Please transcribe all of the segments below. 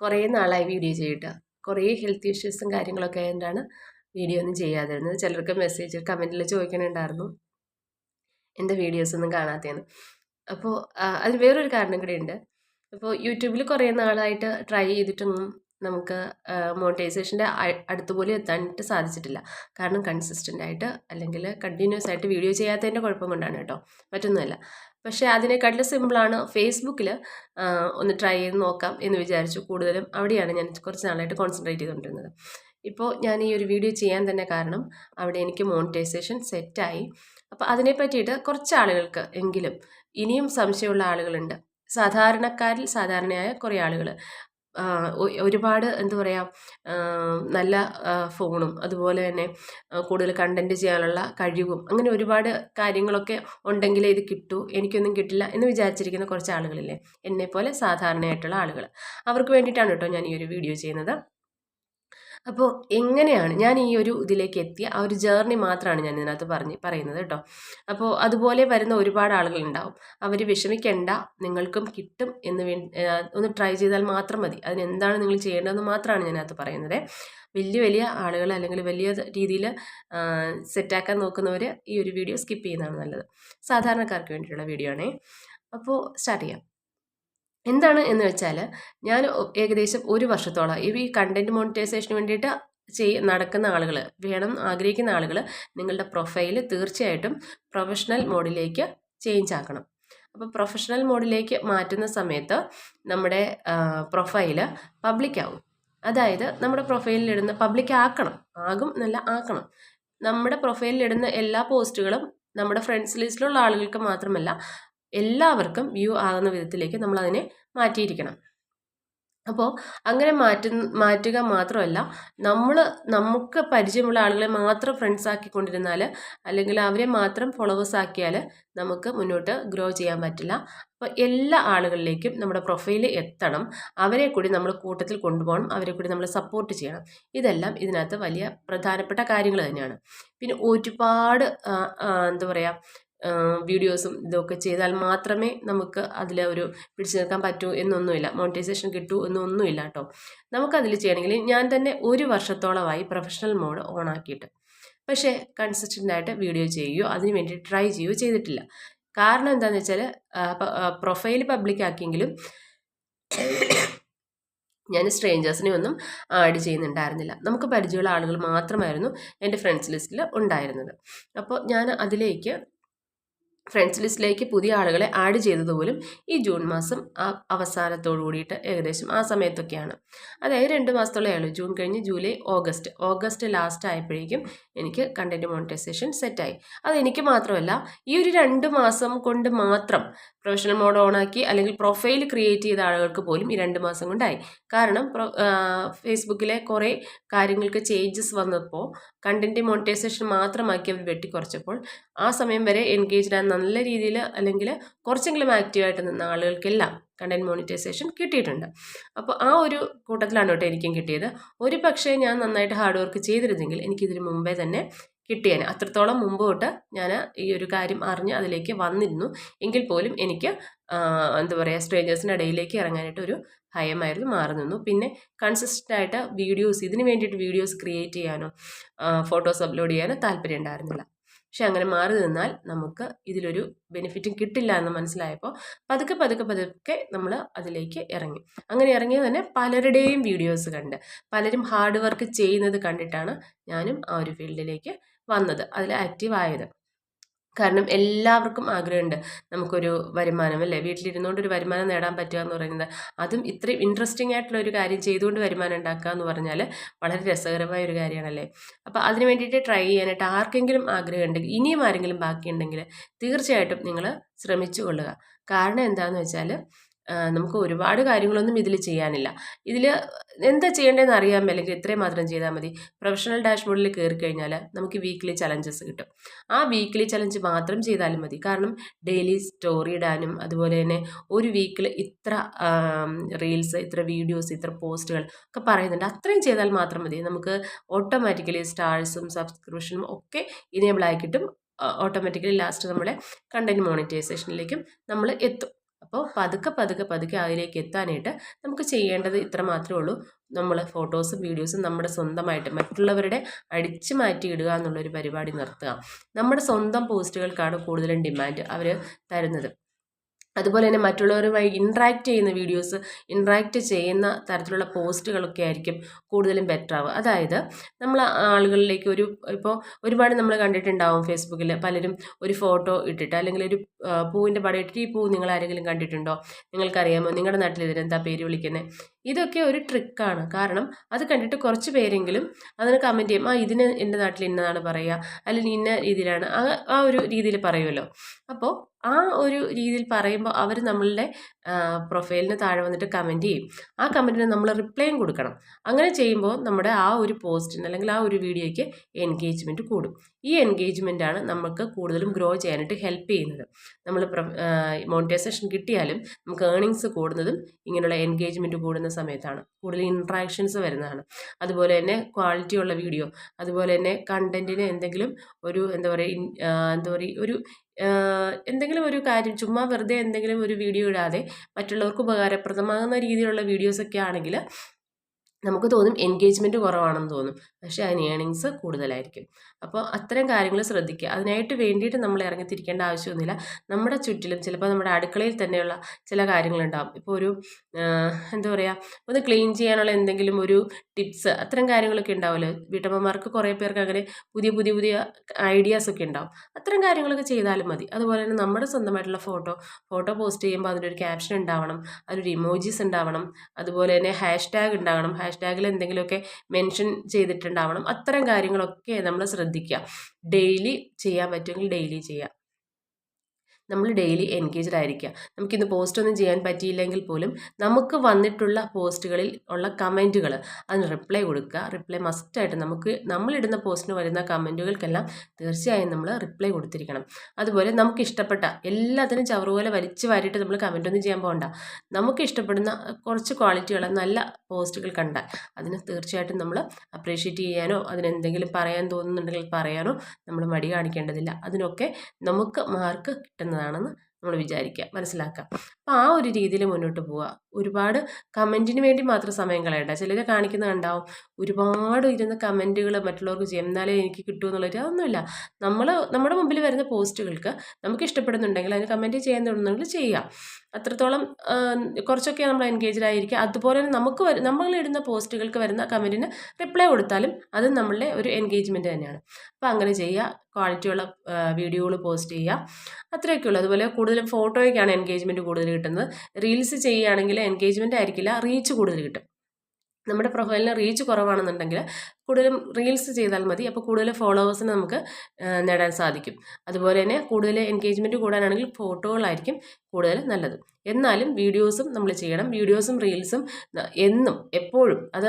കുറേ നാളായി വീഡിയോ ചെയ്തിട്ട്. കുറേ ഹെൽത്ത് ഇഷ്യൂസും കാര്യങ്ങളൊക്കെ ആയതുകൊണ്ടാണ് വീഡിയോ ഒന്നും ചെയ്യാതിരുന്നത്. ചിലർക്ക് മെസ്സേജ് കമന്റിൽ ചോദിക്കണുണ്ടായിരുന്നു. എന്റെ വീഡിയോസ് ഒന്നും കാണാത്തതെന്ന്? അപ്പോൾ അതിന് വേറൊരു കാരണം കൂടെ ഉണ്ട് അപ്പോൾ യൂട്യൂബിൽ കുറേ നാളായിട്ട് ട്രൈ ചെയ്തിട്ടൊന്നും നമുക്ക് മോണിറ്റൈസേഷന്റെ അടുത്ത് പോലും എത്താനായിട്ട് സാധിച്ചിട്ടില്ല. കാരണം കൺസിസ്റ്റന്റ് ആയിട്ട് അല്ലെങ്കിൽ കണ്ടിന്യൂസ് ആയിട്ട് വീഡിയോ ചെയ്യാത്തതിന്റെ കുഴപ്പം കൊണ്ടാണ് കേട്ടോ. മറ്റൊന്നുമല്ല. പക്ഷേ അതിനെക്കാട്ടിലും സിമ്പിളാണ് ഫേസ്ബുക്കിൽ ഒന്ന് ട്രൈ ചെയ്ത് നോക്കാം എന്ന് വിചാരിച്ചു. കൂടുതലും അവിടെയാണ് ഞാൻ കുറച്ച് നാളായിട്ട് കോൺസെൻട്രേറ്റ് ചെയ്തുകൊണ്ടിരുന്നത്. ഇപ്പോൾ ഞാൻ ഈ ഒരു വീഡിയോ ചെയ്യാൻ തന്നെ കാരണം അവിടെ എനിക്ക് മോണിറ്റൈസേഷൻ സെറ്റായി അപ്പോൾ അതിനെ പറ്റിയിട്ട് കുറച്ച് ആളുകൾക്ക് എങ്കിലും ഇനിയും സംശയമുള്ള ആളുകളുണ്ട്. സാധാരണക്കാരിൽ സാധാരണയായ കുറേ ആളുകൾ ഒരുപാട് എന്താ പറയുക നല്ല ഫോണും അതുപോലെ തന്നെ കൂടുതൽ കണ്ടന്റ് ചെയ്യാനുള്ള കഴിവും അങ്ങനെ ഒരുപാട് കാര്യങ്ങളൊക്കെ ഉണ്ടെങ്കിലേ ഇത് കിട്ടൂ എനിക്കൊന്നും കിട്ടില്ല എന്ന് വിചാരിച്ചിരിക്കുന്ന കുറച്ച് ആളുകളില്ലേ എന്നെപ്പോലെ സാധാരണയായിട്ടുള്ള ആളുകൾ അവർക്ക് വേണ്ടിയിട്ടാണ് കേട്ടോ ഞാൻ ഈ ഒരു വീഡിയോ ചെയ്യുന്നത്. അപ്പോൾ എങ്ങനെയാണ് ഞാൻ ഈ ഒരു ഇതിലേക്ക് എത്തിയ ആ ഒരു ജേർണി മാത്രമാണ് ഞാൻ ഇതിനകത്ത് പറഞ്ഞ് പറയുന്നത് കേട്ടോ അപ്പോൾ അതുപോലെ വരുന്ന ഒരുപാട് ആളുകൾ ഉണ്ടാവും അവർ വിഷമിക്കേണ്ട നിങ്ങൾക്കും കിട്ടും എന്ന് വേ ഒന്ന് ട്രൈ ചെയ്താൽ മാത്രം മതി. അതിനെന്താണ് നിങ്ങൾ ചെയ്യേണ്ടതെന്ന് മാത്രമാണ് ഞാനകത്ത് പറയുന്നത്. വലിയ വലിയ ആളുകൾ അല്ലെങ്കിൽ വലിയ രീതിയിൽ സെറ്റാക്കാൻ നോക്കുന്നവർ ഈ ഒരു വീഡിയോ സ്കിപ്പ് ചെയ്യുന്നതാണ് നല്ലത്. സാധാരണക്കാർക്ക് വേണ്ടിയിട്ടുള്ള വീഡിയോ ആണേ. അപ്പോൾ സ്റ്റാർട്ട് ചെയ്യാം. എന്താണ് എന്ന് വെച്ചാൽ ഞാൻ ഏകദേശം ഒരു വർഷത്തോളം ഈ കണ്ടന്റ് മോണിറ്റൈസേഷന് വേണ്ടിയിട്ട് ചെയ് നടക്കുന്ന ആളുകൾ വേണം ആഗ്രഹിക്കുന്ന ആളുകൾ നിങ്ങളുടെ പ്രൊഫൈൽ തീർച്ചയായിട്ടും പ്രൊഫഷണൽ മോഡിലേക്ക് ചേഞ്ച് ആക്കണം. അപ്പോൾ പ്രൊഫഷണൽ മോഡിലേക്ക് മാറ്റുന്ന സമയത്ത് നമ്മുടെ പ്രൊഫൈൽ പബ്ലിക് ആവും. അതായത് നമ്മുടെ പ്രൊഫൈലിൽ ഇടുന്ന പബ്ലിക് ആക്കണം. ആകും എന്നല്ല ആക്കണം. നമ്മുടെ പ്രൊഫൈലിൽ ഇടുന്ന എല്ലാ പോസ്റ്റുകളും നമ്മുടെ ഫ്രണ്ട്സ് ലിസ്റ്റിലുള്ള ആളുകൾക്ക് മാത്രമല്ല എല്ലാവർക്കും വ്യൂ ആകുന്ന വിധത്തിലേക്ക് നമ്മൾ അതിനെ മാറ്റിയിരിക്കണം. അപ്പോൾ അങ്ങനെ മാറ്റ മാറ്റുക മാത്രമല്ല നമ്മൾ നമുക്ക് പരിചയമുള്ള ആളുകളെ മാത്രം ഫ്രണ്ട്സ് ആക്കിക്കൊണ്ടിരുന്നാൽ അല്ലെങ്കിൽ അവരെ മാത്രം ഫോളോവേഴ്സ് ആക്കിയാൽ നമുക്ക് മുന്നോട്ട് ഗ്രോ ചെയ്യാൻ പറ്റില്ല. അപ്പോൾ എല്ലാ ആളുകളിലേക്കും നമ്മുടെ പ്രൊഫൈൽ എത്തണം. അവരെ കൂടി നമ്മൾ കൂട്ടത്തിൽ കൊണ്ടുപോകണം. അവരെ കൂടി നമ്മൾ സപ്പോർട്ട് ചെയ്യണം. ഇതെല്ലാം ഇതിനകത്ത് വലിയ പ്രധാനപ്പെട്ട കാര്യങ്ങൾ തന്നെയാണ്. പിന്നെ ഒരുപാട് എന്താ പറയുക വീഡിയോസും ഇതൊക്കെ ചെയ്താൽ മാത്രമേ നമുക്ക് അതിൽ ഒരു പിടിച്ചു നിൽക്കാൻ പറ്റൂ എന്നൊന്നുമില്ല. മോണിറ്റൈസേഷൻ കിട്ടൂ എന്നൊന്നുമില്ല കേട്ടോ. നമുക്കതിൽ ചെയ്യണമെങ്കിൽ ഞാൻ തന്നെ ഒരു വർഷത്തോളമായി പ്രൊഫഷണൽ മോഡ് ഓൺ ആക്കിയിട്ട്. പക്ഷേ കൺസിസ്റ്റന്റ് ആയിട്ട് വീഡിയോ ചെയ്യുകയോ അതിന് വേണ്ടി ട്രൈ ചെയ്യുകയോ ചെയ്തിട്ടില്ല. കാരണം എന്താണെന്ന് വെച്ചാൽ പ്രൊഫൈൽ പബ്ലിക് ആക്കിയെങ്കിലും ഞാൻ സ്ട്രേഞ്ചേഴ്സിനെ ഒന്നും ആഡ് ചെയ്യുന്നുണ്ടായിരുന്നില്ല. നമുക്ക് പരിചയമുള്ള ആളുകൾ മാത്രമായിരുന്നു എന്റെ ഫ്രണ്ട്സ് ലിസ്റ്റിൽ ഉണ്ടായിരുന്നത്. അപ്പോൾ ഞാൻ അതിലേക്ക് ഫ്രണ്ട്സ് ലിസ്റ്റിലേക്ക് പുതിയ ആളുകളെ ആഡ് ചെയ്തത് പോലും ഈ ജൂൺ മാസം ആ അവസാനത്തോടു കൂടിയിട്ട് ഏകദേശം ആ സമയത്തൊക്കെയാണ്. അതായത് രണ്ട് മാസത്തോളേ ഉള്ളൂ ജൂൺ കഴിഞ്ഞ് ജൂലൈ ഓഗസ്റ്റ്. ഓഗസ്റ്റ് ലാസ്റ്റ് ആയപ്പോഴേക്കും എനിക്ക് കണ്ടന്റ് മോണിറ്റൈസേഷൻ സെറ്റായി അത് എനിക്ക് മാത്രമല്ല ഈ ഒരു രണ്ട് മാസം കൊണ്ട് മാത്രം പ്രൊഫഷണൽ മോഡ് ഓണാക്കി അല്ലെങ്കിൽ പ്രൊഫൈൽ ക്രിയേറ്റ് ചെയ്ത ആളുകൾക്ക് പോലും ഈ രണ്ട് മാസം കൊണ്ടായി. കാരണം ഫേസ്ബുക്കിലെ കുറേ കാര്യങ്ങൾക്ക് ചേഞ്ചസ് വന്നപ്പോൾ കണ്ടന്റ് മോണിറ്റൈസേഷൻ മാത്രമാക്കി അവർ വെട്ടിക്കുറച്ചപ്പോൾ ആ സമയം വരെ എൻഗേജ്ഡ് ആൻഡ് നല്ല രീതിയിൽ അല്ലെങ്കിൽ കുറച്ചെങ്കിലും ആക്റ്റീവായിട്ട് നിന്ന ആളുകൾക്കെല്ലാം കണ്ടന്റ് മോണിറ്റൈസേഷൻ കിട്ടിയിട്ടുണ്ട്. അപ്പോൾ ആ ഒരു കൂട്ടത്തിലാണ് കേട്ടോ എനിക്കും കിട്ടിയത്. ഒരു പക്ഷേ ഞാൻ നന്നായിട്ട് ഹാർഡ് വർക്ക് ചെയ്തിരുന്നെങ്കിൽ എനിക്കിതിന് മുമ്പേ തന്നെ കിട്ടിയേനെ. അത്രത്തോളം മുമ്പ് തൊട്ട് ഞാൻ ഈ ഒരു കാര്യം അറിഞ്ഞ് അതിലേക്ക് വന്നിരുന്നു. എങ്കിൽ പോലും എനിക്ക് എന്താ പറയുക സ്ട്രേഞ്ചേഴ്സിന്റെ ഇടയിലേക്ക് ഇറങ്ങാനായിട്ട് ഒരു ഭയമായിരുന്നു മാറി നിന്നു പിന്നെ കൺസിസ്റ്റന്റ് ആയിട്ട് വീഡിയോസ് ഇതിന് വേണ്ടിയിട്ട് വീഡിയോസ് ക്രിയേറ്റ് ചെയ്യാനോ ഫോട്ടോസ് അപ്ലോഡ് ചെയ്യാനോ താല്പര്യം ഉണ്ടായിരുന്നില്ല. പക്ഷെ അങ്ങനെ മാറി നിന്നാൽ നമുക്ക് ഇതിലൊരു ബെനിഫിറ്റും കിട്ടില്ല എന്ന് മനസ്സിലായപ്പോൾ പതുക്കെ പതുക്കെ പതുക്കെ നമ്മൾ അതിലേക്ക് ഇറങ്ങി. അങ്ങനെ ഇറങ്ങിയത് തന്നെ പലരുടെയും വീഡിയോസ് കണ്ട്. പലരും ഹാർഡ് വർക്ക് ചെയ്യുന്നത് കണ്ടിട്ടാണ് ഞാനും ആ ഒരു ഫീൽഡിലേക്ക് വന്നത്. അതിൽ ആക്റ്റീവ് ആയത്. കാരണം എല്ലാവർക്കും ആഗ്രഹമുണ്ട് നമുക്കൊരു വരുമാനം അല്ലേ? വീട്ടിലിരുന്നുകൊണ്ട് ഒരു വരുമാനം നേടാൻ പറ്റുക എന്ന് പറയുന്നത്. അതും ഇത്രയും ഇൻട്രസ്റ്റിംഗ് ആയിട്ടുള്ള ഒരു കാര്യം ചെയ്തുകൊണ്ട് വരുമാനം ഉണ്ടാക്കുക എന്ന് പറഞ്ഞാൽ വളരെ രസകരമായ ഒരു കാര്യമാണല്ലേ? അപ്പോൾ അതിന് വേണ്ടിയിട്ട് ട്രൈ ചെയ്യാനായിട്ട് ആർക്കെങ്കിലും ആഗ്രഹമുണ്ടെങ്കിൽ ഇനിയും ആരെങ്കിലും ബാക്കിയുണ്ടെങ്കിൽ തീർച്ചയായിട്ടും നിങ്ങൾ ശ്രമിച്ചു കൊള്ളുക കാരണം എന്താണെന്ന് വെച്ചാൽ നമുക്ക് ഒരുപാട് കാര്യങ്ങളൊന്നും ഇതിൽ ചെയ്യാനില്ല. ഇതിൽ എന്താ ചെയ്യേണ്ടതെന്ന് അറിയാൻ അല്ലെങ്കിൽ ഇത്രയും മാത്രം ചെയ്താൽ മതി. പ്രൊഫഷണൽ ഡാഷ്ബോർഡിൽ കയറി കഴിഞ്ഞാൽ നമുക്ക് വീക്ക്ലി ചലഞ്ചസ് കിട്ടും. ആ വീക്ക്ലി ചലഞ്ച് മാത്രം ചെയ്താലും മതി. കാരണം ഡെയിലി സ്റ്റോറി ഇടാനും അതുപോലെ തന്നെ ഒരു വീക്കിൽ ഇത്ര റീൽസ് ഇത്ര വീഡിയോസ് ഇത്ര പോസ്റ്റുകൾ ഒക്കെ പറയുന്നുണ്ട്. അത്രയും ചെയ്താൽ മാത്രം മതി. നമുക്ക് ഓട്ടോമാറ്റിക്കലി സ്റ്റാർസും സബ്സ്ക്രിപ്ഷനും ഒക്കെ ഇനേബിൾ ആയി കിട്ടും. ഓട്ടോമാറ്റിക്കലി ലാസ്റ്റ് നമ്മുടെ കണ്ടന്റ് മോണിറ്റൈസേഷനിലേക്കും നമ്മൾ എത്തും. അപ്പോൾ പതുക്കെ പതുക്കെ പതുക്കെ അതിലേക്ക് എത്താനായിട്ട് നമുക്ക് ചെയ്യേണ്ടത് ഇത്ര മാത്രമേ ഉള്ളൂ. നമ്മൾ ഫോട്ടോസും വീഡിയോസും നമ്മുടെ സ്വന്തമായിട്ട് മറ്റുള്ളവരുടെ അടിച്ചു മാറ്റി ഇടുക എന്നുള്ളൊരു പരിപാടി നിർത്തുക. നമ്മുടെ സ്വന്തം പോസ്റ്റുകൾക്കാണ് കൂടുതലും ഡിമാൻഡ് അവർ തരുന്നത്. അതുപോലെ തന്നെ മറ്റുള്ളവരുമായി ഇൻട്രാക്ട് ചെയ്യുന്ന വീഡിയോസ് ഇൻട്രാക്ട് ചെയ്യുന്ന തരത്തിലുള്ള പോസ്റ്റുകളൊക്കെ ആയിരിക്കും കൂടുതലും ബെറ്റർ ആവുക. അതായത് നമ്മൾ ആളുകളിലേക്ക് ഒരു ഇപ്പോൾ ഒരുപാട് നമ്മൾ കണ്ടിട്ടുണ്ടാവും ഫേസ്ബുക്കിൽ പലരും ഒരു ഫോട്ടോ ഇട്ടിട്ട് അല്ലെങ്കിൽ ഒരു പൂവിന്റെ പടം ഇട്ടിട്ട് ഈ പൂ നിങ്ങൾ ആരെങ്കിലും കണ്ടിട്ടുണ്ടോ? നിങ്ങൾക്കറിയാമോ? നിങ്ങളുടെ നാട്ടിൽ ഇതിനെന്താ പേര് വിളിക്കുന്നത് ഇതൊക്കെ ഒരു ട്രിക്കാണ് കാരണം അത് കണ്ടിട്ട് കുറച്ച് പേരെങ്കിലും അതിന് കമന്റ് ചെയ്യും ആ ഇതിന് എന്റെ നാട്ടിൽ ഇന്നതാണ് പറയുക അല്ലെങ്കിൽ ഇന്ന രീതിയിലാണ് ആ ഒരു രീതിയിൽ പറയുമല്ലോ അപ്പോൾ ആ ഒരു രീതിയിൽ പറയുമ്പോൾ അവർ നമ്മളുടെ പ്രൊഫൈലിന് താഴെ വന്നിട്ട് കമന്റ് ചെയ്യും. ആ കമന്റിന് നമ്മൾ റിപ്ലൈയും കൊടുക്കണം. അങ്ങനെ ചെയ്യുമ്പോൾ നമ്മുടെ ആ ഒരു പോസ്റ്റിന് അല്ലെങ്കിൽ ആ ഒരു വീഡിയോയ്ക്ക് എൻഗേജ്മെന്റ് കൂടും. ഈ എൻഗേജ്മെന്റ് ആണ് നമുക്ക് കൂടുതലും ഗ്രോ ചെയ്യാനായിട്ട് ഹെൽപ്പ് ചെയ്യുന്നത്. നമ്മൾ മോണിറ്റൈസേഷൻ കിട്ടിയാലും നമുക്ക് ഏണിങ്സ് കൂടുന്നതും ഇങ്ങനെയുള്ള എൻഗേജ്മെന്റ് കൂടുന്ന സമയത്താണ്. കൂടുതൽ ഇൻട്രാക്ഷൻസ് വരുന്നതാണ്. അതുപോലെ തന്നെ ക്വാളിറ്റിയുള്ള വീഡിയോ അതുപോലെ തന്നെ കണ്ടന്റിന് എന്തെങ്കിലും ഒരു എന്താ പറയുക എന്താ പറയുക ഒരു എന്തെങ്കിലും ഒരു കാര്യം ചുമ്മാ വെറുതെ എന്തെങ്കിലും ഒരു വീഡിയോ ഇടാതെ മറ്റുള്ളവർക്ക് ഉപകാരപ്രദമാകുന്ന രീതിയിലുള്ള വീഡിയോസൊക്കെ ആണെങ്കിൽ നമുക്ക് തോന്നും എൻഗേജ്മെന്റ് കുറവാണെന്ന് തോന്നും. പക്ഷേ അതിന് ഏണിങ്സ് കൂടുതലായിരിക്കും. അപ്പോൾ അത്തരം കാര്യങ്ങൾ ശ്രദ്ധിക്കുക. അതിനായിട്ട് വേണ്ടിയിട്ട് നമ്മൾ ഇറങ്ങിത്തിരിക്കേണ്ട ആവശ്യമൊന്നുമില്ല. നമ്മുടെ ചുറ്റിലും ചിലപ്പോൾ നമ്മുടെ അടുക്കളയിൽ തന്നെയുള്ള ചില കാര്യങ്ങളുണ്ടാകും ഇപ്പോൾ ഒരു എന്താ പറയുക ഒന്ന് ക്ലീൻ ചെയ്യാനുള്ള എന്തെങ്കിലും ഒരു ടിപ്സ് അത്തരം കാര്യങ്ങളൊക്കെ ഉണ്ടാവുമല്ലോ. വീട്ടമ്മമാർക്ക് കുറേ പേർക്ക് അങ്ങനെ പുതിയ പുതിയ പുതിയ ഐഡിയാസൊക്കെ ഉണ്ടാവും. അത്തരം കാര്യങ്ങളൊക്കെ ചെയ്താലും മതി. അതുപോലെ തന്നെ നമ്മുടെ സ്വന്തമായിട്ടുള്ള ഫോട്ടോ ഫോട്ടോ പോസ്റ്റ് ചെയ്യുമ്പോൾ അതിനൊരു ക്യാപ്ഷൻ ഉണ്ടാവണം അതിനൊരു ഇമോജീസ് ഉണ്ടാവണം അതുപോലെ തന്നെ ഹാഷ് ടാഗ് ഉണ്ടാവണം ഹാഷ് ടാഗിൽ എന്തെങ്കിലുമൊക്കെ മെൻഷൻ ചെയ്തിട്ടുണ്ടാവണം. അത്തരം കാര്യങ്ങളൊക്കെ നമ്മൾ ശ്രദ്ധിക്കുക. ഡെയിലി ചെയ്യാൻ പറ്റുമെങ്കിൽ ഡെയിലി ചെയ്യുക. നമ്മൾ ഡെയിലി എൻഗേജ്ഡ് ആയിരിക്കുക നമുക്കിന്ന് പോസ്റ്റ് ഒന്നും ചെയ്യാൻ പറ്റിയില്ലെങ്കിൽ പോലും നമുക്ക് വന്നിട്ടുള്ള പോസ്റ്റുകളിൽ ഉള്ള കമന്റുകൾ അതിന് റിപ്ലൈ കൊടുക്കുക റിപ്ലൈ മസ്റ്റായിട്ട് നമുക്ക് നമ്മളിടുന്ന പോസ്റ്റിന് വരുന്ന കമന്റുകൾക്കെല്ലാം തീർച്ചയായും നമ്മൾ റിപ്ലൈ കൊടുത്തിരിക്കണം. അതുപോലെ നമുക്ക് ഇഷ്ടപ്പെട്ട എല്ലാത്തിനും ചവറുപോലെ വലിച്ചു വാരിയിട്ട് നമ്മൾ കമന്റ് ഒന്നും ചെയ്യാൻ പോകണ്ട നമുക്ക് ഇഷ്ടപ്പെടുന്ന കുറച്ച് ക്വാളിറ്റിയുള്ള നല്ല പോസ്റ്റുകൾ കണ്ടാൽ അതിന് തീർച്ചയായിട്ടും നമ്മൾ അപ്രീഷിയേറ്റ് ചെയ്യാനോ അതിനെന്തെങ്കിലും പറയാൻ തോന്നുന്നുണ്ടെങ്കിൽ പറയാനോ നമ്മൾ മടി കാണിക്കേണ്ടതില്ല. അതിനൊക്കെ നമുക്ക് മാർക്ക് കിട്ടുന്നത് ചെയ്യുന്നതാണെന്ന് നമ്മൾ വിചാരിക്കുക മനസ്സിലാക്കുക. അപ്പോൾ ആ ഒരു രീതിയിൽ മുന്നോട്ട് പോവുക. ഒരുപാട് കമന്റിന് വേണ്ടി മാത്രം സമയം കളയണ്ട. ചിലരെ കാണിക്കുന്ന കണ്ടാവും ഒരുപാട് ഇരുന്ന് കമന്റുകൾ മറ്റുള്ളവർക്ക് ചെയ്യും. എന്നാലേ എനിക്ക് കിട്ടൂ എന്നുള്ളൊരു അതൊന്നുമില്ല. നമ്മൾ നമ്മുടെ മുമ്പിൽ വരുന്ന പോസ്റ്റുകൾക്ക് നമുക്ക് ഇഷ്ടപ്പെടുന്നുണ്ടെങ്കിൽ അതിന് കമന്റ് ചെയ്യാൻ തോന്നുന്നെങ്കിൽ ചെയ്യുക. അത്രത്തോളം കുറച്ചൊക്കെ നമ്മൾ എൻഗേജ്ഡ് ആയിരിക്കുക അതുപോലെ തന്നെ നമുക്ക് നമ്മൾ ഇടുന്ന പോസ്റ്റുകൾക്ക് വരുന്ന കമന്റിന് റിപ്ലൈ കൊടുത്താലും അത് നമ്മളുടെ ഒരു എൻഗേജ്മെന്റ് തന്നെയാണ്. അപ്പോൾ അങ്ങനെ ചെയ്യുക. ക്വാളിറ്റിയുള്ള വീഡിയോകൾ പോസ്റ്റ് ചെയ്യുക. അത്രയൊക്കെ ഉള്ളൂ അതുപോലെ കൂടുതലും ഫോട്ടോയ്ക്കാണ് എൻഗേജ്മെന്റ് കൂടുതൽ കിട്ടുന്നത്. റീൽസ് ചെയ്യുകയാണെങ്കിൽ എൻഗേജ്മെന്റ് ആയിരിക്കില്ല റീച്ച് കൂടുതൽ കിട്ടും. നമ്മുടെ പ്രൊഫൈലിന് റീച്ച് കുറവാണെന്നുണ്ടെങ്കിൽ കൂടുതലും റീൽസ് ചെയ്താൽ മതി. അപ്പോൾ കൂടുതൽ ഫോളോവേഴ്സിനെ നമുക്ക് നേടാൻ സാധിക്കും. അതുപോലെ തന്നെ കൂടുതൽ എൻഗേജ്മെന്റ് കൂടാനാണെങ്കിൽ ഫോട്ടോകളായിരിക്കും കൂടുതൽ നല്ലത്. എന്നാലും വീഡിയോസും നമ്മൾ ചെയ്യണം. വീഡിയോസും റീൽസും എന്നും എപ്പോഴും അത്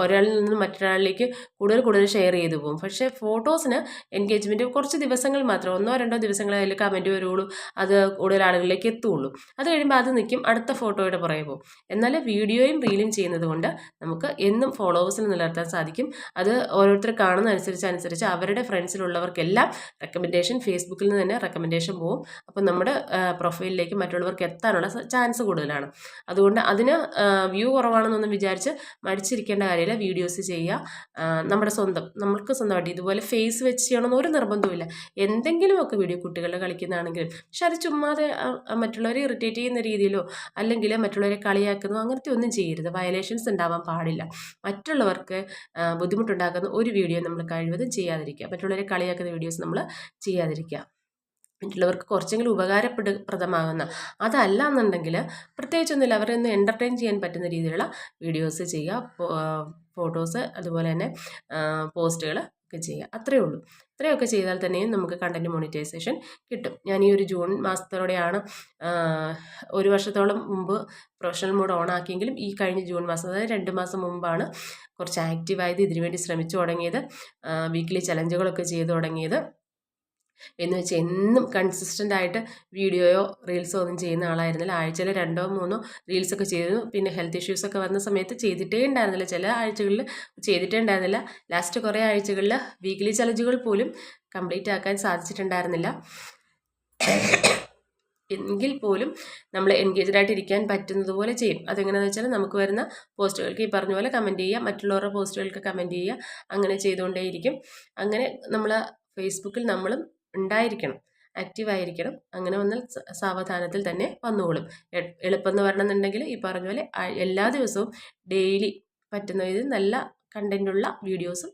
ഒരാളിൽ നിന്ന് മറ്റൊരാളിലേക്ക് കൂടുതൽ കൂടുതൽ ഷെയർ ചെയ്തു പോകും. പക്ഷേ ഫോട്ടോസിന് എൻഗേജ്മെന്റ് കുറച്ച് ദിവസങ്ങൾ മാത്രം ഒന്നോ രണ്ടോ ദിവസങ്ങളെ അതിൽ കമന്റ് വരുള്ളൂ. അത് കൂടുതൽ ആളുകളിലേക്ക് എത്തുള്ളൂ. അത് കഴിയുമ്പോൾ അത് നിൽക്കും അടുത്ത ഫോട്ടോയുടെ പുറകെ പോകും. എന്നാൽ വീഡിയോയും റീലും ചെയ്യുന്നത് കൊണ്ട് നമുക്ക് എന്നും ഫോളോവേഴ്സിനെ നിലനിർത്താൻ സാധിക്കും. അത് ഓരോരുത്തർ കാണുന്ന അനുസരിച്ച് അനുസരിച്ച് അവരുടെ ഫ്രണ്ട്സിലുള്ളവർക്കെല്ലാം റെക്കമെൻഡേഷൻ ഫേസ്ബുക്കിൽ നിന്ന് തന്നെ റെക്കമെൻഡേഷൻ പോവും. അപ്പോൾ നമ്മുടെ പ്രൊഫൈലിലേക്ക് മറ്റുള്ളവർക്ക് എത്താനുള്ള ചാൻസ് കൂടുതലാണ്. അതുകൊണ്ട് അതിന് വ്യൂ കുറവാണെന്നൊന്നും വിചാരിച്ച് മടിച്ചിരിക്കേണ്ട കാര്യമില്ല. വീഡിയോസ് ചെയ്യുക നമ്മുടെ സ്വന്തം നമ്മൾക്ക് സ്വന്തമായിട്ട് ഇതുപോലെ ഫേസ് വെച്ച് ചെയ്യണമെന്ന് ഒരു നിർബന്ധമില്ല എന്തെങ്കിലുമൊക്കെ വീഡിയോ കുട്ടികളുടെ കളിക്കുന്നതാണെങ്കിലും പക്ഷെ അത് ചുമ്മാതെ മറ്റുള്ളവരെ ഇറിറ്റേറ്റ് ചെയ്യുന്ന രീതിയിലോ അല്ലെങ്കിൽ മറ്റുള്ളവരെ കളിയാക്കുന്നോ അങ്ങനത്തെ ഒന്നും ചെയ്യരുത്. വയലേഷൻസ് ഉണ്ടാവാൻ പാടില്ല. മറ്റുള്ളവർക്ക് ബുദ്ധിമുട്ട് ബുദ്ധിമുട്ടുണ്ടാക്കുന്ന ഒരു വീഡിയോ നമ്മൾ കഴിവതും ചെയ്യാതിരിക്കുക. മറ്റുള്ളവരെ കളിയാക്കുന്ന വീഡിയോസ് നമ്മൾ ചെയ്യാതിരിക്കുക. മറ്റുള്ളവർക്ക് കുറച്ചെങ്കിലും ഉപകാരപ്രദമാകുന്ന അതല്ല എന്നുണ്ടെങ്കിൽ പ്രത്യേകിച്ചൊന്നുമില്ല. അവരെ ഒന്ന് എന്റർടൈൻ ചെയ്യാൻ പറ്റുന്ന രീതിയിലുള്ള വീഡിയോസ് ചെയ്യുക. ഫോട്ടോസ് അതുപോലെ തന്നെ പോസ്റ്റുകൾ ഒക്കെ ചെയ്യുക. അത്രയേ ഉള്ളൂ. ഇത്രയൊക്കെ ചെയ്താൽ തന്നെയും നമുക്ക് കണ്ടന്റ് മോണിറ്റൈസേഷൻ കിട്ടും. ഞാൻ ഈ ഒരു ജൂൺ മാസത്തോടെയാണ് ഒരു വർഷത്തോളം മുമ്പ് പ്രൊഫഷണൽ മോഡ് ഓൺ ആക്കിയെങ്കിലും ഈ കഴിഞ്ഞ ജൂൺ മാസം അതായത് രണ്ട് മാസം മുമ്പാണ് കുറച്ച് ആക്റ്റീവായത് ഇതിനുവേണ്ടി ശ്രമിച്ചു തുടങ്ങിയത് വീക്ക്ലി ചലഞ്ചുകളൊക്കെ ചെയ്തു തുടങ്ങിയത്. എന്ന് വെച്ചാൽ എന്നും കൺസിസ്റ്റന്റ് ആയിട്ട് വീഡിയോയോ റീൽസോ ഒന്നും ചെയ്യുന്ന ആളായിരുന്നില്ല. ആഴ്ചയിൽ രണ്ടോ മൂന്നോ റീൽസൊക്കെ ചെയ്തു. പിന്നെ ഹെൽത്ത് ഇഷ്യൂസൊക്കെ വന്ന സമയത്ത് ചെയ്തിട്ടേ ഉണ്ടായിരുന്നില്ല. ചില ആഴ്ചകളിൽ ചെയ്തിട്ടേ ഉണ്ടായിരുന്നില്ല. ലാസ്റ്റ് കുറേ ആഴ്ചകളിൽ വീക്ക്ലി ചലഞ്ചുകൾ പോലും കംപ്ലീറ്റ് ആക്കാൻ സാധിച്ചിട്ടുണ്ടായിരുന്നില്ല. എങ്കിൽ പോലും നമ്മൾ എൻഗേജ്ഡ് ആയിട്ട് ഇരിക്കാൻ പറ്റുന്നത് പോലെ ചെയ്യും. അതെങ്ങനെയാണെന്ന് വെച്ചാൽ നമുക്ക് വരുന്ന പോസ്റ്റുകൾക്ക് ഈ പറഞ്ഞ പോലെ കമന്റ് ചെയ്യുക മറ്റുള്ളവരുടെ പോസ്റ്റുകൾക്ക് കമന്റ് ചെയ്യുക അങ്ങനെ ചെയ്തുകൊണ്ടേയിരിക്കും. അങ്ങനെ നമ്മൾ ഫേസ്ബുക്കിൽ നമ്മളും ഉണ്ടായിരിക്കണം ആക്റ്റീവായിരിക്കണം അങ്ങനെ വന്നാൽ സാവധാനത്തിൽ തന്നെ വന്നുകൊള്ളും എളുപ്പം എന്ന് പറയണമെന്നുണ്ടെങ്കിൽ ഈ പറഞ്ഞ പോലെ എല്ലാ ദിവസവും ഡെയിലി പറ്റുന്ന ഇത് നല്ല കണ്ടന്റുള്ള വീഡിയോസും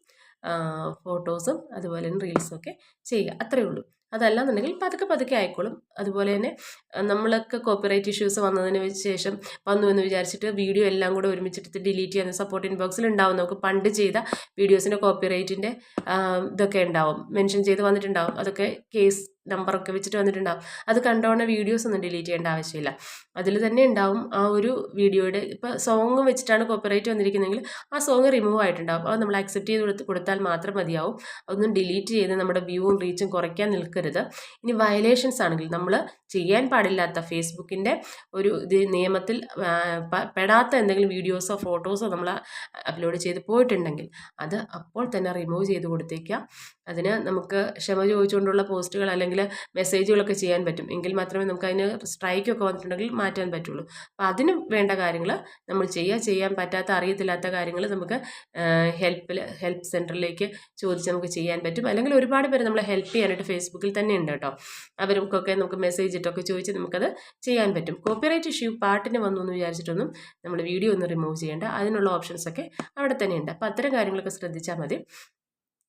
ഫോട്ടോസും അതുപോലെ തന്നെ റീൽസും ഒക്കെ ചെയ്യുക. അത്രയേ ഉള്ളൂ. അതല്ലാന്നുണ്ടെങ്കിൽ പതുക്കെ പതുക്കെ ആയിക്കോളും. അതുപോലെ തന്നെ നമ്മളൊക്കെ കോപ്പിറൈറ്റ് ഇഷ്യൂസ് വന്നതിന് ശേഷം വന്നു എന്ന് വിചാരിച്ചിട്ട് വീഡിയോ എല്ലാം കൂടെ ഒരുമിച്ചിട്ട് ഡിലീറ്റ് ചെയ്യുന്ന സപ്പോർട്ട് ഇൻബോക്സിൽ ഉണ്ടാവും. നമുക്ക് പണ്ട് ചെയ്ത വീഡിയോസിന്റെ കോപ്പിറൈറ്റിന്റെ ഇതൊക്കെ ഉണ്ടാവും. മെൻഷൻ ചെയ്ത് വന്നിട്ടുണ്ടാവും. അതൊക്കെ കേസ് നമ്പറൊക്കെ വെച്ചിട്ട് വന്നിട്ടുണ്ടാവും. അത് കണ്ടോണ വീഡിയോസ് ഒന്നും ഡിലീറ്റ് ചെയ്യേണ്ട ആവശ്യമില്ല. അതിൽ തന്നെ ഉണ്ടാവും ആ ഒരു വീഡിയോയുടെ ഇപ്പോൾ സോങ്ങ് വെച്ചിട്ടാണ് കോപ്പറേറ്റ് വന്നിരിക്കുന്നതെങ്കിൽ ആ സോങ് റിമൂവ് ആയിട്ടുണ്ടാവും. അത് നമ്മൾ അക്സെപ്റ്റ് ചെയ്ത് കൊടുത്ത് കൊടുത്താൽ മാത്രം മതിയാവും. അതൊന്നും ഡിലീറ്റ് ചെയ്ത് നമ്മുടെ വ്യൂവും റീച്ചും കുറയ്ക്കാൻ നിൽക്കരുത്. ഇനി വയലേഷൻസ് ആണെങ്കിൽ നമ്മൾ ചെയ്യാൻ പാടില്ലാത്ത ഫേസ്ബുക്കിന്റെ ഒരു ഇത് നിയമത്തിൽ പെടാത്ത എന്തെങ്കിലും വീഡിയോസോ ഫോട്ടോസോ നമ്മൾ അപ്ലോഡ് ചെയ്ത് പോയിട്ടുണ്ടെങ്കിൽ അത് അപ്പോൾ തന്നെ റിമൂവ് ചെയ്ത് കൊടുത്തേക്കാം. അതിന് നമുക്ക് ക്ഷമ ചോദിച്ചുകൊണ്ടുള്ള പോസ്റ്റുകൾ അല്ലെങ്കിൽ മെസ്സേജുകളൊക്കെ ചെയ്യാൻ പറ്റും. എങ്കിൽ മാത്രമേ നമുക്ക് അതിന് സ്ട്രൈക്കൊക്കെ വന്നിട്ടുണ്ടെങ്കിൽ മാറ്റാൻ പറ്റുള്ളൂ. അപ്പോൾ അതിന് വേണ്ട കാര്യങ്ങൾ നമ്മൾ ചെയ്യുക. ചെയ്യാൻ പറ്റാത്ത അറിയത്തില്ലാത്ത കാര്യങ്ങൾ നമുക്ക് ഹെൽപ്പിൽ ഹെൽപ്പ് സെന്ററിലേക്ക് ചോദിച്ച് നമുക്ക് ചെയ്യാൻ പറ്റും. അല്ലെങ്കിൽ ഒരുപാട് പേര് നമ്മളെ ഹെൽപ്പ് ചെയ്യാനായിട്ട് ഫേസ്ബുക്കിൽ തന്നെ ഉണ്ട് കേട്ടോ. അവർക്കൊക്കെ നമുക്ക് മെസ്സേജ് ഇട്ടൊക്കെ ചോദിച്ച് നമുക്കത് ചെയ്യാൻ പറ്റും. കോപ്പിറൈറ്റ് ഇഷ്യൂ പാട്ടിന് വന്നു എന്ന് വിചാരിച്ചിട്ടൊന്നും നമ്മൾ വീഡിയോ ഒന്ന് റിമൂവ് ചെയ്യേണ്ട. അതിനുള്ള ഓപ്ഷൻസൊക്കെ അവിടെ തന്നെ ഉണ്ട്. അപ്പോൾ അത്തരം കാര്യങ്ങളൊക്കെ ശ്രദ്ധിച്ചാൽ മതി.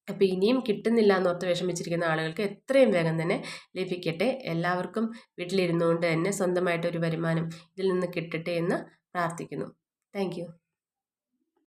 അപ്പോൾ ഇനിയും കിട്ടുന്നില്ല എന്നോർത്ത് വിഷമിച്ചിരിക്കുന്ന ആളുകൾക്ക് എത്രയും വേഗം തന്നെ ലഭിക്കട്ടെ. എല്ലാവർക്കും വീട്ടിലിരുന്നുകൊണ്ട് തന്നെ സ്വന്തമായിട്ടൊരു വരുമാനം ഇതിൽ നിന്ന് കിട്ടട്ടെ എന്ന് പ്രാർത്ഥിക്കുന്നു. താങ്ക്